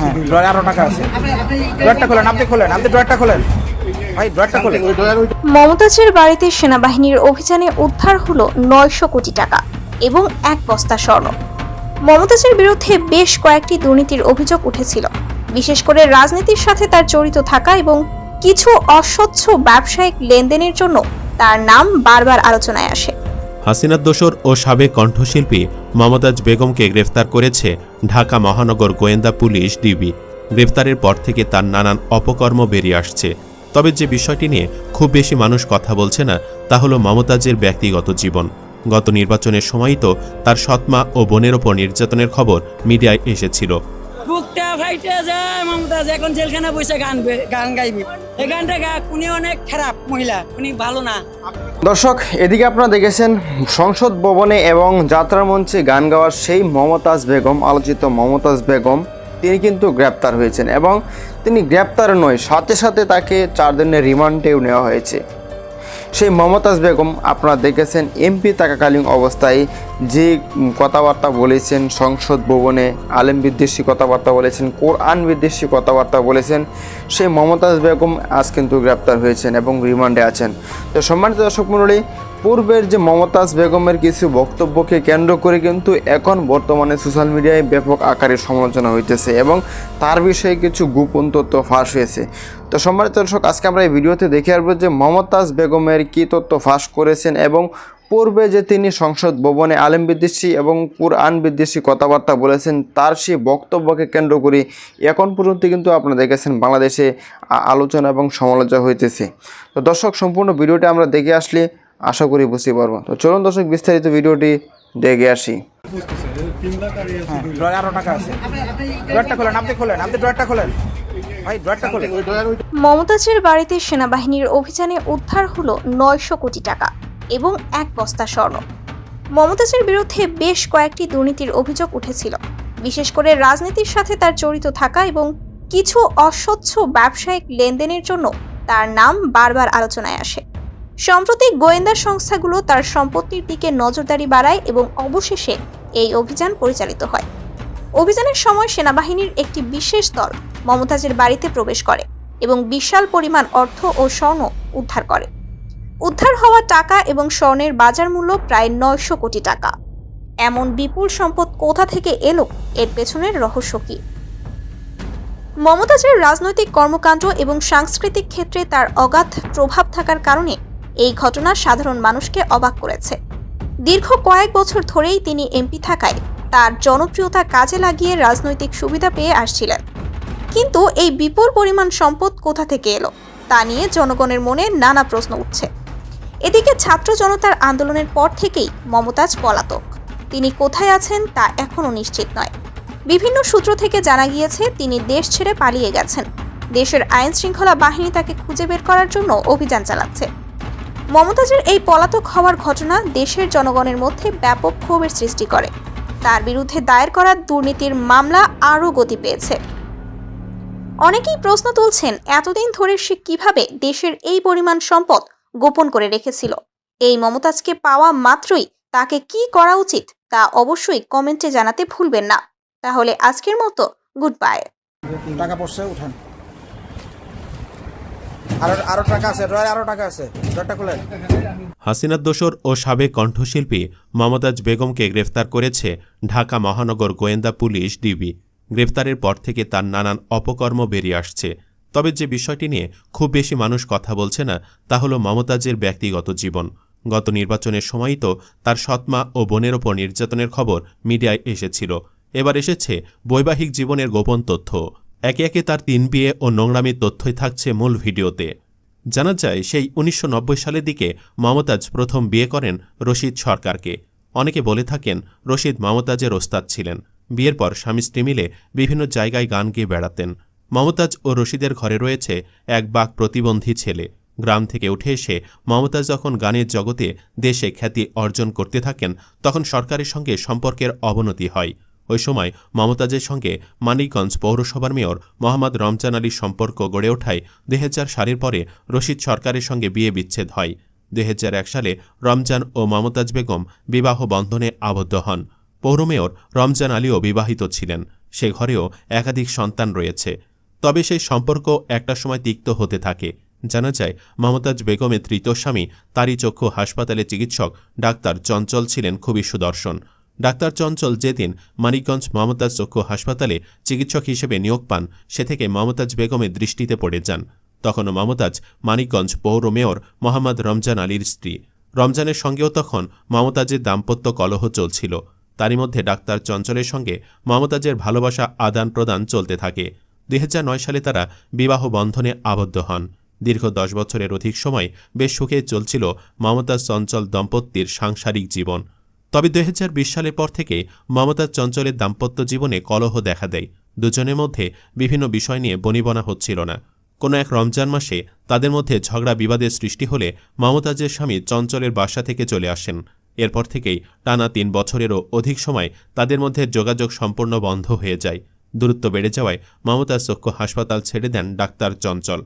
হ্যাঁ দুই লাখ। টাকা আছে। ড্রয়ারটা খোলেন আপনি খোলেন আপনি ড্রয়ারটা খোলেন। ভাই ড্রয়ারটা খোলেন। মমতাজের বাড়িতে সেনাবাহিনীর অভিযানে উদ্ধার হলো নয়শো কোটি টাকা এবং এক বস্তা স্বর্ণ। মমতাজের বিরুদ্ধে বেশ কয়েকটি দুর্নীতির অভিযোগ উঠেছিল। বিশেষ করে রাজনীতির সাথে তার জড়িত থাকা এবং কিছু অস্বচ্ছ ব্যবসায়িক লেনদেনের জন্য তার নাম বারবার আলোচনায় আসে। হাসিনার দোসর ও সাবেক কণ্ঠশিল্পী মমতাজ বেগমকে গ্রেফতার করেছে ঢাকা মহানগর গোয়েন্দা পুলিশ ডিবি। গ্রেফতারের পর থেকে তার নানান অপকর্ম বেরিয়ে আসছে। তবে যে বিষয়টি নিয়ে খুব বেশি মানুষ কথা বলছে না, তা হলো মমতাজের ব্যক্তিগত জীবন। গত নির্বাচনের সময়ই তো তার সৎমা ও বোনের ওপর নির্যাতনের খবর মিডিয়ায় এসেছিল। ফাইটে যায় মমতাজ এখন জেলখানা বসে গান গান গাইবি। এই গানটা উনি অনেক খারাপ মহিলা, উনি ভালো না। দর্শক, এদিকে আপনারা দেখেছেন, সংসদ ভবনে এবং যাত্রার মঞ্চে গান গাওয়ার সেই মমতাজ বেগম, আলোচিত মমতাজ বেগম, তিনি কিন্তু গ্রেপ্তার হয়েছেন এবং তিনি গ্রেপ্তার নয়, সাথে সাথে তাকে চার দিনের রিমান্ডেও নেওয়া হয়েছে। সেই মমতাজ বেগম আপনারা দেখেছেন এমপি থাকাকালীন অবস্থায় যে কথাবার্তা বলেছেন সংসদ ভবনে আলেম বিদ্বেষী কথাবার্তা বলেছেন, কোরআন বিদ্বেষী কথাবার্তা বলেছেন, সেই মমতাজ বেগম আজ কিন্তু গ্রেপ্তার হয়েছেন এবং রিমান্ডে আছেন। তো সম্মানিত দর্শক মণ্ডলী পূর্বের যে মমতাজ বেগমের কিছু বক্তব্যকে কেন্দ্র করে কিন্তু এখন বর্তমানে সোশ্যাল মিডিয়ায় ব্যাপক আকারে সমালোচনা হইতেছে এবং তার বিষয়ে কিছু গোপন তথ্য ফাঁস হয়েছে। তো সম্মানিত দর্শক, আজকে আমরা এই ভিডিওতে দেখে আসব যে মমতাজ বেগমের কী তথ্য ফাঁস করেছেন এবং পূর্বে যে তিনি সংসদ ভবনে আলেম বিদ্বেষী এবং কুরআন বিদ্বেষী কথাবার্তা বলেছেন, তার সেই বক্তব্যকে কেন্দ্র করে এখন পর্যন্ত কিন্তু আপনারা দেখেছেন বাংলাদেশে আলোচনা এবং সমালোচনা হইতেছে। তো দর্শক, সম্পূর্ণ ভিডিওটা আমরা দেখে আসলে আশা করি বুঝতে পারব। তো চলুন দর্শক বিস্তারিত ভিডিওটি দেখে আসি। হ্যাঁ মমতাজের বাড়িতে সেনাবাহিনীর অভিযানে উদ্ধার হলো নয়শো কোটি টাকা এবং এক বস্তা স্বর্ণ। মমতাজের বিরুদ্ধে বেশ কয়েকটি দুর্নীতির অভিযোগ উঠেছিল। বিশেষ করে রাজনীতির সাথে তার জড়িত থাকা এবং কিছু অস্বচ্ছ ব্যবসায়িক লেনদেনের জন্য তার নাম বারবার আলোচনায় আসে। সম্প্রতি গোয়েন্দা সংস্থাগুলো তার সম্পত্তির দিকে নজরদারি বাড়ায় এবং অবশেষে এই অভিযান পরিচালিত হয়। অভিযানের সময় সেনাবাহিনীর একটি বিশেষ দল মমতাজের বাড়িতে প্রবেশ করে এবং বিশাল পরিমাণ অর্থ ও স্বর্ণ উদ্ধার করে। উদ্ধার হওয়া টাকা এবং স্বর্ণের বাজার মূল্য প্রায় নয়শো কোটি টাকা। এমন বিপুল সম্পদ কোথা থেকে এলো? এর পেছনের রহস্য কি? মমতাজের রাজনৈতিক কর্মকাণ্ড এবং সাংস্কৃতিক ক্ষেত্রে তার অগাধ প্রভাব থাকার কারণে এই ঘটনা সাধারণ মানুষকে অবাক করেছে। দীর্ঘ কয়েক বছর ধরেই তিনি এমপি থাকায় তার জনপ্রিয়তা কাজে লাগিয়ে রাজনৈতিক সুবিধা পেয়ে আসছিলেন। কিন্তু এই বিপুল পরিমাণ সম্পদ কোথা থেকে এলো, তা নিয়ে জনগণের মনে নানা প্রশ্ন উঠছে। এদিকে ছাত্র জনতার আন্দোলনের পর থেকেই মমতাজ পলাতক। তিনি কোথায় আছেন তা এখনও নিশ্চিত নয়। বিভিন্ন সূত্র থেকে জানা গিয়েছে, তিনি দেশ ছেড়ে পালিয়ে গেছেন। দেশের আইন শৃঙ্খলা বাহিনী তাকে খুঁজে বের করার জন্য অভিযান চালাচ্ছে। মমতাজের এই পলাতক হওয়ার ঘটনা দেশের জনগণের মধ্যে ব্যাপক ক্ষোভের সৃষ্টি করে। তার বিরুদ্ধে দায়ের করা দুর্নীতির মামলা আরও গতি পেয়েছে। অনেকেই প্রশ্ন তুলছেন, এতদিন ধরে সে কীভাবে দেশের এই পরিমাণ সম্পদ গোপন করে রেখেছিল? এই মমতাজকে পাওয়া মাত্রই তাকে কি করা উচিত তা অবশ্যই কমেন্টে জানাতে ভুলবেন না। তাহলে আজকের মতো গুড বাই। টাকা উঠান। হাসিনার দোসর ও সাবেক কণ্ঠশিল্পী মমতাজ বেগমকে গ্রেফতার করেছে ঢাকা মহানগর গোয়েন্দা পুলিশ ডিবি। গ্রেফতারের পর থেকে তার নানান অপকর্ম বেরিয়ে আসছে। তবে যে বিষয়টি নিয়ে খুব বেশি মানুষ কথা বলছে না, তা হল মমতাজের ব্যক্তিগত জীবন। গত নির্বাচনের সময়ই তো তার সৎমা ও বোনের ওপর নির্যাতনের খবর মিডিয়ায় এসেছিল। এবার এসেছে বৈবাহিক জীবনের গোপন তথ্য। একে একে তার তিন বিয়ে ও নোংরামির তথ্যই থাকছে মূল ভিডিওতে। জানা যায়, সেই উনিশশো নব্বই সালের দিকে মমতাজ প্রথম বিয়ে করেন রশিদ সরকারকে। অনেকে বলে থাকেন, রশিদ মমতাজের ওস্তাদ ছিলেন। বিয়ের পর স্বামী স্ত্রী মিলে বিভিন্ন জায়গায় গান গেয়ে বেড়াতেন। মমতাজ ও রশিদের ঘরে রয়েছে এক বাক প্রতিবন্ধী ছেলে। গ্রাম থেকে উঠে এসে মমতাজ যখন গানের জগতে দেশে খ্যাতি অর্জন করতে থাকেন, তখন সরকারের সঙ্গে সম্পর্কের অবনতি হয়। ওই সময় মমতাজের সঙ্গে মানিকগঞ্জ পৌরসভার মেয়র মোহাম্মদ রমজান আলীর সম্পর্ক গড়ে ওঠায় দুই সালের পরে রশিদ সরকারের সঙ্গে বিয়ে বিচ্ছেদ হয়। দুই হাজার এক সালে রমজান ও মমতাজ বেগম বিবাহ বন্ধনে আবদ্ধ হন। পৌর মেয়র রমজান আলীও বিবাহিত ছিলেন। সে ঘরেও একাধিক সন্তান রয়েছে। তবে সেই সম্পর্ক একটা সময় তিক্ত হতে থাকে। জানা যায়, মমতাজ বেগমের তৃতীয় স্বামী তারই চক্ষু হাসপাতালে চিকিৎসক ডাক্তার চঞ্চল ছিলেন খুবই সুদর্শন। ডাক্তার চঞ্চল যেদিন মানিকগঞ্জ মমতাজ চক্ষু হাসপাতালে চিকিৎসক হিসেবে নিয়োগ পান, সে থেকে মমতাজ বেগমের দৃষ্টিতে পড়ে যান। তখনও মমতাজ মানিকগঞ্জ পৌর মেয়র মোহাম্মদ রমজান আলীর স্ত্রী। রমজানের সঙ্গেও তখন মমতাজের দাম্পত্য কলহ চলছিল। তারই মধ্যে ডাক্তার চঞ্চলের সঙ্গে মমতাজের ভালোবাসা আদান প্রদান চলতে থাকে। দুই হাজার নয় সালে তারা বিবাহ বন্ধনে আবদ্ধ হন। দীর্ঘ দশ বছরের অধিক সময় বেশ সুখে চলছিল মমতাজ চঞ্চল দম্পতির সাংসারিক জীবন। তবে দুই হাজার বিশ সালের পর থেকে মমতাজ চঞ্চলের দাম্পত্য জীবনে কলহ দেখা দেয়। দুজনের মধ্যে বিভিন্ন বিষয় নিয়ে বনিবনা হচ্ছিল না। কোনো এক রমজান মাসে তাদের মধ্যে ঝগড়া বিবাদের সৃষ্টি হলে মমতাজের স্বামী চঞ্চলের বাসা থেকে চলে আসেন। এরপর থেকেই টানা তিন বছরেরও অধিক সময় তাদের মধ্যে যোগাযোগ সম্পূর্ণ বন্ধ হয়ে যায়। দূরত্ব বেড়ে যাওয়ায় মমতাজ চক্ষু হাসপাতাল ছেড়ে দেন ডাক্তার চঞ্চল।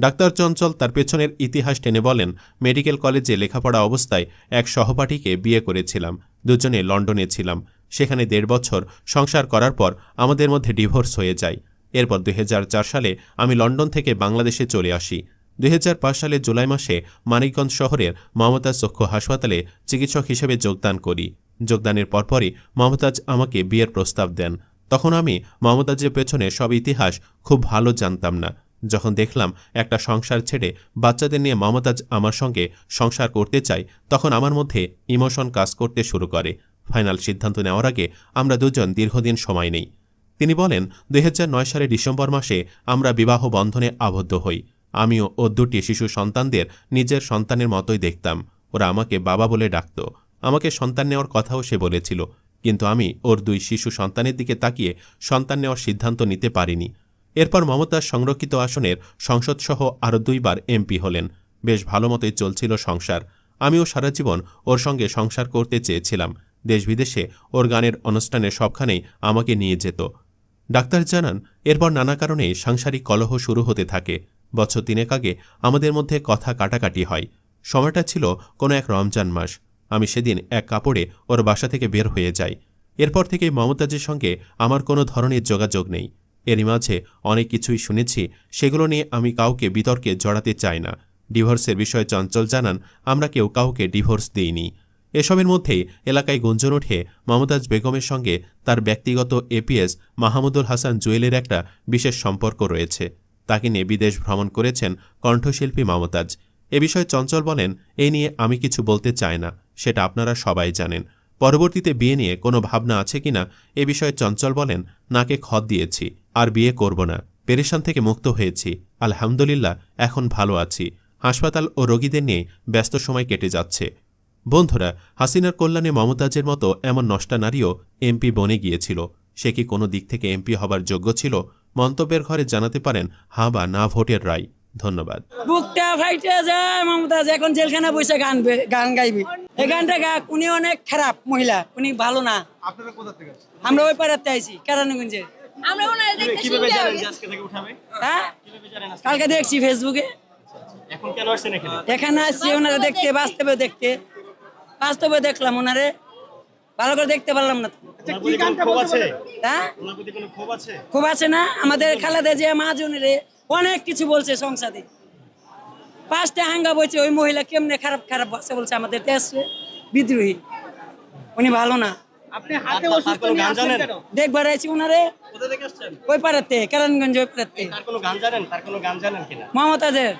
ডাক্তার চঞ্চল তার পেছনের ইতিহাস টেনে বলেন, মেডিকেল কলেজে লেখাপড়া অবস্থায় এক সহপাঠীকে বিয়ে করেছিলাম, দুজনে লন্ডনে ছিলাম। সেখানে দেড় বছর সংসার করার পর আমাদের মধ্যে ডিভোর্স হয়ে যায়। এরপর দুই হাজার চার সালে আমি লন্ডন থেকে বাংলাদেশে চলে আসি। দুই হাজার পাঁচ সালে জুলাই মাসে মানিকগঞ্জ শহরের মমতাজ চক্ষু হাসপাতালে চিকিৎসক হিসেবে যোগদান করি। যোগদানের পরপরই মমতাজ আমাকে বিয়ের প্রস্তাব দেন। তখন আমি মমতাজের পেছনে সব ইতিহাস খুব ভালো জানতাম না। যখন দেখলাম একটা সংসার ছেড়ে বাচ্চাদের নিয়ে মমতাজ আমার সঙ্গে সংসার করতে চাই তখন আমার মধ্যে ইমোশন কাজ করতে শুরু করে। ফাইনাল সিদ্ধান্ত নেওয়ার আগে আমরা দুজন দীর্ঘদিন সময় নেই। তিনি বলেন, দুই সালে ডিসেম্বর মাসে আমরা বিবাহ বন্ধনে আবদ্ধ হই। আমিও ও দুটি শিশু সন্তানদের নিজের সন্তানের মতোই দেখতাম। ওরা আমাকে বাবা বলে ডাকত। আমাকে সন্তান নেওয়ার কথাও সে বলেছিল। কিন্তু আমি ওর দুই শিশু সন্তানের দিকে তাকিয়ে সন্তান নেওয়ার সিদ্ধান্ত নিতে পারিনি। এরপর মমতার সংরক্ষিত আসনের সংসদসহ আরও দুইবার এমপি হলেন। বেশ ভালো মতোই চলছিল সংসার। আমিও সারা জীবন ওর সঙ্গে সংসার করতে চেয়েছিলাম। দেশ বিদেশে ওর গানের অনুষ্ঠানে সবখানেই আমাকে নিয়ে যেত। ডাক্তার জানান, এরপর নানা কারণে সাংসারিক কলহ শুরু হতে থাকে। বছর তিনেক আগে আমাদের মধ্যে কথা কাটাকাটি হয়। সময়টা ছিল কোনো এক রমজান মাস। আমি সেদিন এক কাপড়ে ওর বাসা থেকে বের হয়ে যাই। এরপর থেকে মমতাজের সঙ্গে আমার কোনো ধরনের যোগাযোগ নেই। এরই মাঝে অনেক কিছুই শুনেছি, সেগুলো নিয়ে আমি কাউকে বিতর্কে জড়াতে চাই না। ডিভোর্সের বিষয়ে চঞ্চল জানান, আমরা কেউ কাউকে ডিভোর্স দিইনি। এসবের মধ্যেই এলাকায় গুঞ্জন ওঠে মমতাজ বেগমের সঙ্গে তার ব্যক্তিগত এপিএস মাহমুদুল হাসান জুয়েলের একটা বিশেষ সম্পর্ক রয়েছে। তাকে নিয়ে বিদেশ ভ্রমণ করেছেন কণ্ঠশিল্পী মমতাজ। এ বিষয়ে চঞ্চল বলেন, এই নিয়ে আমি কিছু বলতে চাই না, সেটা আপনারা সবাই জানেন। পরবর্তীতে বিয়ে নিয়ে কোনো ভাবনা আছে কিনা এ বিষয়ে চঞ্চল বলেন, নাকে খত দিয়েছি, আর বিয়ে করব না। পেরেশান থেকে মুক্ত হয়েছি। আলহামদুলিল্লাহ, এখন ভালো আছি। হাসপাতাল ও রোগীদের নিয়ে ব্যস্ত সময় কেটে যাচ্ছে। বন্ধুরা, হাসিনার কল্যাণে মমতাজের মতো এমন নষ্টা নারীও এমপি বনে গিয়েছিল। সে কি কোনো দিক থেকে এমপি হবার যোগ্য ছিল? মন্তব্যের ঘরে জানাতে পারেন হ্যাঁ বা না ভোটের রায়। ধন্যবাদ। বুকটা ফাইটে যায় মমতাজ এখন জেলখানা বসে গান গান গাইবি। এই গানটা গা উনি অনেক খারাপ মহিলা উনি ভালো না। আপনারা কোথা থেকে আসছেন? আমরা ওই পাড়াতে আইছি কেরানীগঞ্জে। আমরা ওনার দেখতে কীভাবে জানেন যে আজকে থেকে উঠাবে? হ্যাঁ? কীভাবে জানেন আজকে? কালকে দেখছি ফেসবুকে। এখন কেন আসছেন এখানে? এখানে আসছি ওনারা দেখতে বাস্তবে দেখতে। বাস্তবে দেখলাম ওনারে। ভালো করে দেখতে পারলাম না তো। ওনার প্রতি আছে? হ্যাঁ? ওনার প্রতি কোনো ক্ষোভ আছে? খুব আছে না? আমাদের খালাদা যে মাহাজনেরে অনেক কিছু বলছে সংসদে। পাঁচটা হাঙ্গা বলছে ওই মহিলা কেমনে খারাপ খারাপ ভাষা বলছে আমাদের দেশে? বিদ্রোহী। উনি ভালো না। আপনি হাতে অসুস্থ দেখবার আইছি ওনারে কোথা থেকে আসছেন? ওই পাড়াতে কারণগঞ্জ ওই পাড়াতে। তার কোনো গান জানেন? তার কোনো গান জানেন কিনা? মমতাজের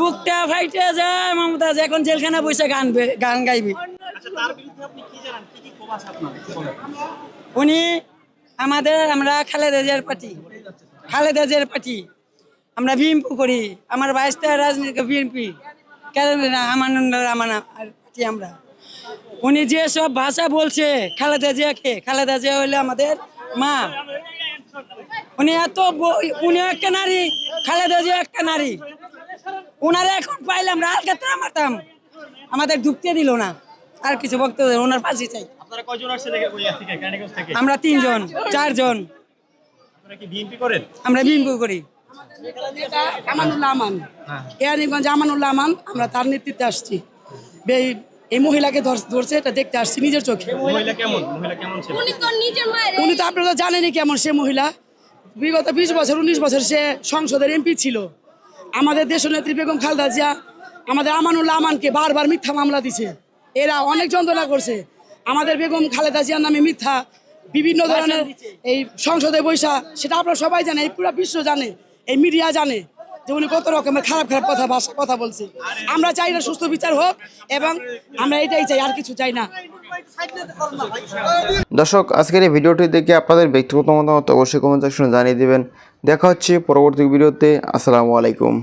বুকটা ফাইটে যায় মমতাজ এখন জেলখানা বসে গান গান গাইবি। আচ্ছা তার বিরুদ্ধে আপনি কি জানেন? কি কি ক্ষোভ আছে আপনার? উনি আমাদের আমরা খালেদা জিয়ার পার্টি। খালেদা জিয়ার পার্টি। আমরা বিএনপি করি। আমার বাইশটা রাজনীতি বিএনপি কেন না আমানন্দ রামানা আর পার্টি আমরা। উনি যে সব ভাষা বলছে খালেদা জিয়াকে খালেদা জিয়া হইলে আমাদের মা। উনি এত উনি একটা নারী খালেদা জিয়া একটা নারী। ওনারা এখন পাইলাম রালকাতরা মারতাম। আমাদের ঢুকতে দিল না। আর কিছু বক্তব্য ওনার পাশে চাই। আমরা তিনজন চারজন। কি আমরা বিএনপি করি। আমানুল্লাহ আমান। কেরানীগঞ্জ আমানুল্লাহ আমান আমরা তার নেতৃত্বে আসছি। এই এই মহিলাকে ধরছে এটা দেখতে আসছি নিজের চোখে। মহিলা কেমন? মহিলা কেমন ছিল? উনি তো নিজের মায়ের উনি তো আপনারা জানেনই কেমন সে মহিলা। বিগত বিশ বছর উনিশ বছর সে সংসদের এমপি ছিল। আমাদের দেশনেত্রী বেগম খালেদা জিয়া আমাদের আমানুল্লাহ আমানকে বারবার মিথ্যা মামলা দিছে। এরা অনেক যন্ত্রণা করছে। আমাদের বেগম খালেদা জিয়ার নামে মিথ্যা বিভিন্ন ধরনের এই সংসদে বৈশা সেটা আপনারা সবাই জানে এই পুরো বিশ্ব জানে। এই মিডিয়া জানে যে উনি কত রকমের খারাপ খারাপ কথা ভাষা কথা বলছে। আমরা চাই না সুস্থ বিচার হোক এবং আমরা এটাই চাই, আর কিছু চাই না। দর্শক, আজকের এই ভিডিওটি দেখে আপনাদের ব্যক্তিগত মতামত অবশ্যই কমেন্ট সেকশনে জানিয়ে দেবেন। দেখা হচ্ছে পরবর্তী ভিডিওতে। আসসালামু আলাইকুম।